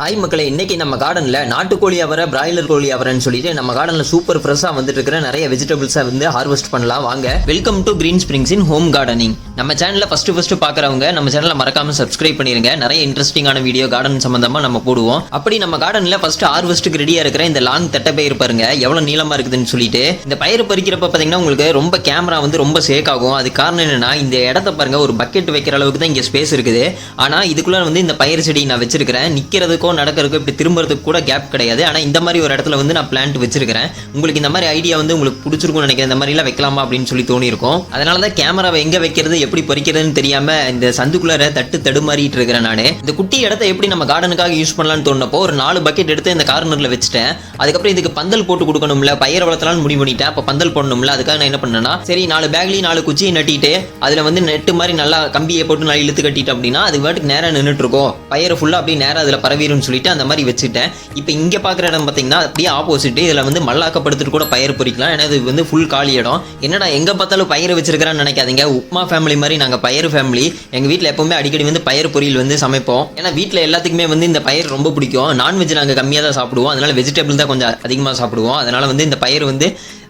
Hi மக்களே. இன்றைக்கி நம்ம கார்டனில் நாட்டுக்கோழி அவரை பிராய்லர் கோழி அவரைன்னு சொல்லிட்டு நம்ம கார்டனில் சூப்பர் ஃப்ரெஷ்ஷாக வந்துட்டு இருக்கிற நிறைய வெஜிடபிள்ஸை வந்து ஹார்வெஸ்ட் பண்ணலாம். வாங்க. Welcome to Green Springs in home gardening நம்ம சேனலில் ஃபஸ்ட்டு ஃபஸ்ட்டு பார்க்குறவங்க நம்ம சேனலை மறக்காமல் சப்ஸ்கிரைப் பண்ணிருங்க. நிறைய இன்ட்ரெஸ்டிங்கான வீடியோ கார்டன் சம்மந்தமாக நம்ம போடுவோம். அப்படி நம்ம கார்டனில் ஃபஸ்ட்டு ஹார்வெஸ்ட்டுக்கு ரெடியாக இருக்கிற இந்த லாங் தட்டை பயிர் பாருங்க. எவ்வளோ நீளமாக இருக்குதுன்னு சொல்லிட்டு. இந்த பயிர் பறிக்கிறப்ப பார்த்தீங்கன்னா உங்களுக்கு ரொம்ப கேமரா வந்து ரொம்ப சேக் ஆகும். அது காரணம் என்னென்னா இந்த இடத்த பாருங்க ஒரு பக்கெட் வைக்கிற அளவுக்கு தான் இங்கே ஸ்பேஸ் இருக்குது. ஆனால் இதுக்குள்ளே வந்து இந்த பயிர் செடி நான் வச்சிருக்கிறேன். நிற்கிறதுக்கு நடக்கிறதுக்கோ இப்படி திரும்புறதுக்கு கூட கேப் கிடையாது. ஆனால் இந்த மாதிரி ஒரு இடத்துல வந்து நான் பிளான்ட் வச்சிருக்கிறேன். உங்களுக்கு இந்த மாதிரி ஐடியா வந்து உங்களுக்கு பிடிச்சிருக்கும்னு நினைக்கிறேன். இந்த மாதிரிலாம் வைக்கலாமா அப்படின்னு சொல்லி தோணியிருக்கும். அதனால தான் கேமராவை எங்கே வைக்கிறது எப்படி பறிக்கிறதுன்னு தெரியாமல் இந்த சந்துக்குள்ளார தட்டு தடுமாறிட்டு இருக்கிறேன் நான். இந்த குட்டி இடத்த எப்படி நம்ம கார்டனுக்காக யூஸ் பண்ணலாம்னு தோணுனப்போ ஒரு நாலு பக்கெட் எடுத்து இந்த கார்னரில் வச்சுட்டேன். அதுக்கப்புறம் இதுக்கு பந்தல் போட்டு கொடுக்கணும்ல. பயிர் வளர்த்தலாம்னு முடிவு பண்ணிட்டேன். அப்போ பந்தல் போடணும்ல. அதுக்காக நான் என்ன பண்ணேன்னா சரி நாலு பேக்லேயும் நாலு குச்சியை நட்டிட்டு அதில் வந்து நெட்டு மாதிரி நல்லா கம்பியை போட்டு நல்லா இழுத்து கட்டிட்டோம் அப்படின்னா அது பாட்டுக்கு நேராக நின்றுட்டு இருக்கும். பயிரை ஃபுல்லாக அப்படியே நேராக அதில் பரவிடும் பரவிடும்னு சொல்லிட்டு அந்த மாதிரி வச்சுட்டேன் இப்போ இங்கே பார்க்குற இடம் பார்த்தீங்கன்னா அப்படியே ஆப்போசிட் இதில் வந்து மல்லாக்கப்படுத்துட்டு கூட பயிர் பொறிக்கலாம். ஏன்னா இது வந்து ஃபுல் காலி இடம். என்னடா எங்கே பார்த்தாலும் பயிர் வச்சிருக்கிறான்னு நினைக்காதீங்க. உப்மா ஃபேமிலி மாதிரி நாங்கள் பயிர் ஃபேமிலி எங்கள் வீட்டில் எப்போவுமே அடிக்கடி வந்து பயிர் பொரியல் வந்து சமைப்போம். ஏன்னா வீட்டில் எல்லாத்துக்குமே வந்து இந்த பயிர் ரொம்ப பிடிக்கும். நான்வெஜ் நாங்கள் கம்மியாக தான் சாப்பிடுவோம். அதனால் வெஜிடபிள் தான் கொஞ்சம் அதிகமாக சாப்பிடுவோம். அதனால் வந்து இந்த பயிர் வந்து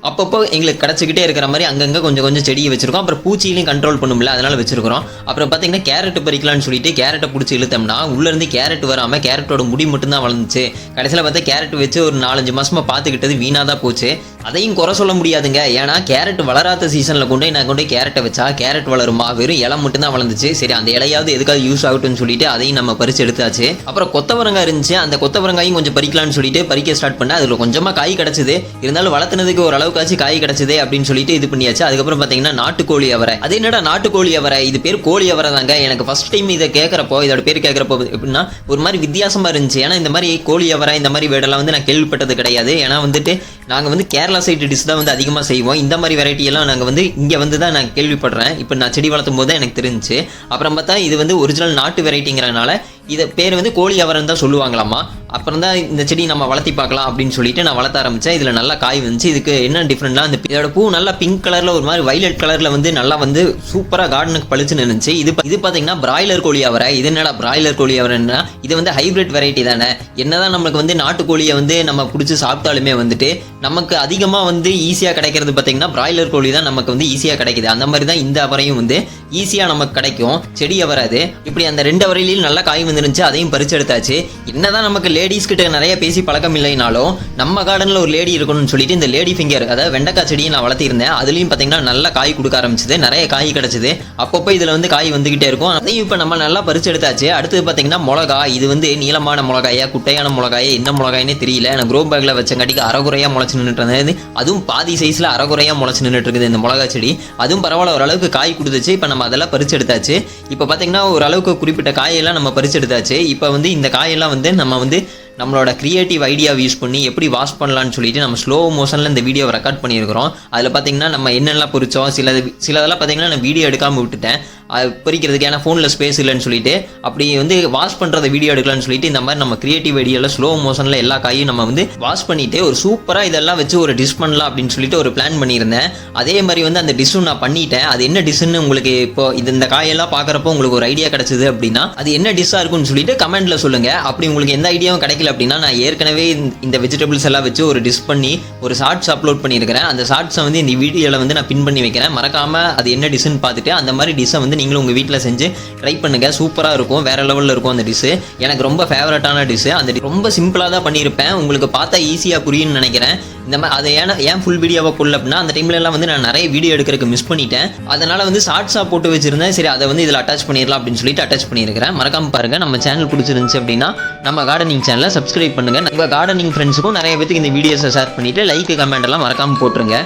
அப்பப்போ எங்களுக்கு கிடச்சிக்கிட்டே இருக்கிற மாதிரி அங்கங்கே கொஞ்சம் கொஞ்சம் செடியை வச்சுருக்கோம். அப்புறம் பூச்சியிலையும் கண்ட்ரோல் பண்ணும்ல அதனால் வச்சுருக்கிறோம். அப்புறம் பார்த்தீங்கன்னா கேரட் பறிக்கலாம்னு சொல்லிட்டு கேரட்டை பிடிச்சி இழுத்தோம்னா உள்ளேருந்து கேரட் வராமல் கேரட்டோட முடி மட்டும்தான் வளர்ந்துச்சு. கடைசியில் பார்த்தா கேரட் வச்சு ஒரு நாலஞ்சு மாதமாக பார்த்துக்கிட்டது வீணாக தான் போச்சு. அதையும் குறை சொல்ல முடியாதுங்க. ஏன்னா கேரட் வளராத சீசனில் கொண்டு போய் நான் கொண்டு போய் கேரட்டை வச்சா கேரட் வளருமா? வெறும் இலை மட்டும்தான் வளர்ந்துச்சு. சரி அந்த இலையாவது எதுக்காவது யூஸ் ஆகட்டும்னு சொல்லிட்டு அதையும் நம்ம பறிச்சு எடுத்தாச்சு. அப்புறம் கொத்தவரங்காய் இருந்துச்சு. அந்த கொத்தவரங்காயும் கொஞ்சம் பறிக்கலாம்னு சொல்லிட்டு பறிக்க ஸ்டார்ட் பண்ணேன். அதில் கொஞ்சமாக காய் கிடச்சிது. இருந்தாலும் வளர்த்துனதுக்கு ஓரளவு அளவுக்காச்சும் காய் கிடச்சிதே அப்படின்னு சொல்லிட்டு இது பண்ணியாச்சு. அதுக்கப்புறம் பார்த்தீங்கன்னா நாட்டுக்கோழி அவரை. அது என்னடா நாட்டுக்கோழி அவரை? இது பேர் கோழி அவரை தாங்க எனக்கு ஃபர்ஸ்ட் டைம் இதை கேட்குறப்போ இதோட பேர் கேட்குறப்போ எப்படின்னா ஒரு மாதிரி வித்தியாசமா இருந்துச்சு. ஏன்னா இந்த மாதிரி கோழி அவரை இந்த மாதிரி வேடெல்லாம் வந்து நான் கேள்விப்பட்டது கிடையாது. ஏன்னா வந்துட்டு நாங்கள் வந்து கேரளா சைடு டிஷ் தான் வந்து அதிகமாக செய்வோம். இந்த மாதிரி வெரைட்டியெல்லாம் நாங்கள் வந்து இங்கே வந்து தான் நான் கேள்விப்படுறேன். இப்போ நான் செடி வளர்த்தும் போது தான் எனக்கு தெரிஞ்சுச்சு. அப்புறம் பார்த்தா இது வந்து ஒரிஜினல் நாட்டு வெரைட்டிங்கிறனால இதை பேர் வந்து கோழி அவரம் தான் சொல்லுவாங்களாமா. அப்புறம் தான் இந்த செடி நம்ம வளர்த்தி பார்க்கலாம் அப்படின்னு சொல்லிட்டு நான் வளர்த்த ஆரம்பித்தேன் இதில் நல்லா காய் வந்துச்சு. இதுக்கு என்ன டிஃப்ரெண்ட்னா இந்த இதோட பூ நல்லா பிங்க் கலரில் ஒரு மாதிரி வைலட் கலரில் வந்து நல்லா வந்து சூப்பராக கார்டனுக்கு பழிச்சு இருந்துச்சு. இது இது பார்த்தீங்கன்னா பிராய்லர் கோழி அவரை. இது என்னடா பிராய்லர் கோழி அவரைன்னா இது வந்து ஹைபிரிட் வெரைட்டி தானே. என்னதான் நம்மளுக்கு வந்து நாட்டுக்கோழியை வந்து நம்ம பிடிச்சி சாப்பிட்டாலுமே வந்துட்டு நமக்கு அதிகமாக வந்து ஈஸியாக கிடைக்கிறது பார்த்தீங்கன்னா பிராய்லர் கோழி தான் நமக்கு வந்து ஈஸியாக கிடைக்குது. அந்த மாதிரி தான் இந்த அவரையும் வந்து ஈஸியாக நமக்கு கிடைக்கும். செடி அவராது. இப்படி அந்த ரெண்டு அவரையிலையும் நல்லா காய் வந்துருந்துச்சு அதையும் பறிச்சு எடுத்தாச்சு என்னதான் நமக்கு லேடிஸ் கிட்ட நிறைய பேசி பழக்கம் இல்லைனாலும் நம்ம கார்டனில் ஒரு லேடி இருக்கணும்னு சொல்லிட்டு இந்த லேடி ஃபிங்கர் அதாவது வெண்டைக்காய் செடியை நான் வளர்த்திருந்தேன். அதுலேயும் பார்த்தீங்கன்னா நல்லா காய் கொடுக்க ஆரம்பிச்சது. நிறைய காய் கிடச்சிது. அப்பப்போ இதில் வந்து காய் வந்துக்கிட்டே இருக்கும். அதையும் இப்போ நம்ம நல்லா பறிச்செடுத்தாச்சு. அடுத்தது பார்த்தீங்கன்னா மிளகா இது வந்து நீளமான மிளகாயா குட்டையான மிளகாயா என்ன மிளகாயினே தெரியல. எனக்கு குரோ பேக்கில் வச்சங்காட்டிக்கு அறகுறையாக முளைச்சி நின்றுட்டு இருந்தது அதுவும் பாதி சைஸில் அறகுறையாக முளைச்சி நின்றுட்டு இருக்குது இந்த மிளகா செடி. அதுவும் பரவாயில்ல ஓரளவுக்கு காய் கொடுத்துச்சு. இப்போ நம்ம அதெல்லாம் பறிச்சு எடுத்தாச்சு. இப்போ பார்த்தீங்கன்னா ஓரளவுக்கு குறிப்பிட்ட காயெல்லாம் நம்ம பறிச்சு எடுத்தாச்சு. இப்போ வந்து இந்த காயெல்லாம் வந்து நம்ம வந்து நம்மளோட க்ரியேட்டிவ் ஐடியாவை யூஸ் பண்ணி எப்படி வாஷ் பண்ணலாம்னு சொல்லிட்டு நம்ம ஸ்லோ மோஷனில் இந்த வீடியோவை ரெக்கார்ட் பண்ணியிருக்கிறோம். அதில் பார்த்தீங்கன்னா நம்ம என்னெல்லாம் பொறிச்சோம் சில சிலதெல்லாம் பார்த்தீங்கன்னா நான் வீடியோ எடுக்காமல் விட்டுட்டேன். அது பொறிக்கிறதுக்கு ஏன்னா ஃபோனில் ஸ்பேஸ் இல்லைன்னு சொல்லிட்டு அப்படி வந்து வாஷ் பண்ணுறத வீடியோ எடுக்கலாம்னு சொல்லிட்டு இந்த மாதிரி நம்ம கிரியேட்டிவ் ஐடியாவில் ஸ்லோ மோஷனில் எல்லா காயும் நம்ம வந்து வாஷ் பண்ணிட்டு ஒரு சூப்பராக இதெல்லாம் வச்சு ஒரு டிஷ் பண்ணலாம் அப்படின்னு சொல்லிட்டு ஒரு பிளான் பண்ணியிருந்தேன். அதே மாதிரி வந்து அந்த டிஷ்ஷும் நான் பண்ணிட்டேன். அது என்ன டிஷ்ஷுன்னு உங்களுக்கு இப்போ இது இந்த காயெல்லாம் பார்க்குறப்போ உங்களுக்கு ஒரு ஐடியா கிடச்சிது அப்படின்னா அது என்ன டிஷ்ஷாக இருக்கும்னு சொல்லிட்டு கமெண்ட்டில் சொல்லுங்கள் அப்படி உங்களுக்கு எந்த ஐடியாவும் கிடைக்கல அப்படின்னா நான் ஏற்கனவே இந்த- வெஜிடபிள்ஸ் எல்லாம் வச்சு ஒரு டிஷ் பண்ணி ஒரு ஷார்ட்ஸ் அப்லோட் பண்ணியிருக்கிறேன். அந்த ஷார்ட்ஸை வந்து இந்த வீடியோவில் வந்து நான் பின் பண்ணி வைக்கிறேன். மறக்காமல் அது என்ன டிஷ்ஷுன்னு பார்த்துட்டு அந்த மாதிரி டிஷ்ஷை வந்து நீங்களும் உங்கள் வீட்டில் செஞ்சு ட்ரை பண்ணுங்க. சூப்பராக இருக்கும். வேற லெவலில் இருக்கும் அந்த டிஷ்ஷு எனக்கு ரொம்ப ஃபேவரட்டான டிஷ்ஷு அந்த ரொம்ப சிம்பிளாக தான் பண்ணியிருப்பேன். உங்களுக்கு பார்த்தா ஈஸியாக புரியும்னு நினைக்கிறேன். இந்த மாதிரி அதை ஏன்னா ஏன் ஃபுல் வீடியோவாக போடல அப்படின்னா அந்த டைம்லலாம் வந்து நான் நிறைய வீடியோ எடுக்கிறதுக்கு மிஸ் பண்ணிட்டேன். அதனால் வந்து ஷார்ட்ஸாக போட்டு வச்சிருந்தேன். சரி அதை வந்து இதில் அட்டாச் பண்ணிடலாம் அப்படின்னு சொல்லிட்டு அட்டாச் பண்ணியிருக்கிறேன். மறக்காம பாருங்க. நம்ம சேனல் பிடிச்சிருந்துச்சு அப்படின்னா நம்ம கார்டனிங் சேனலை சப்ஸ்கிரைப் பண்ணுங்க. நம்ம கார்டனிங் ஃப்ரெண்ட்ஸுக்கும் நிறைய பேருக்கு இந்த வீடியோஸை ஷேர் பண்ணிட்டு லைக் கமெண்ட் எல்லாம் மறக்காமல் போட்டுருங்க.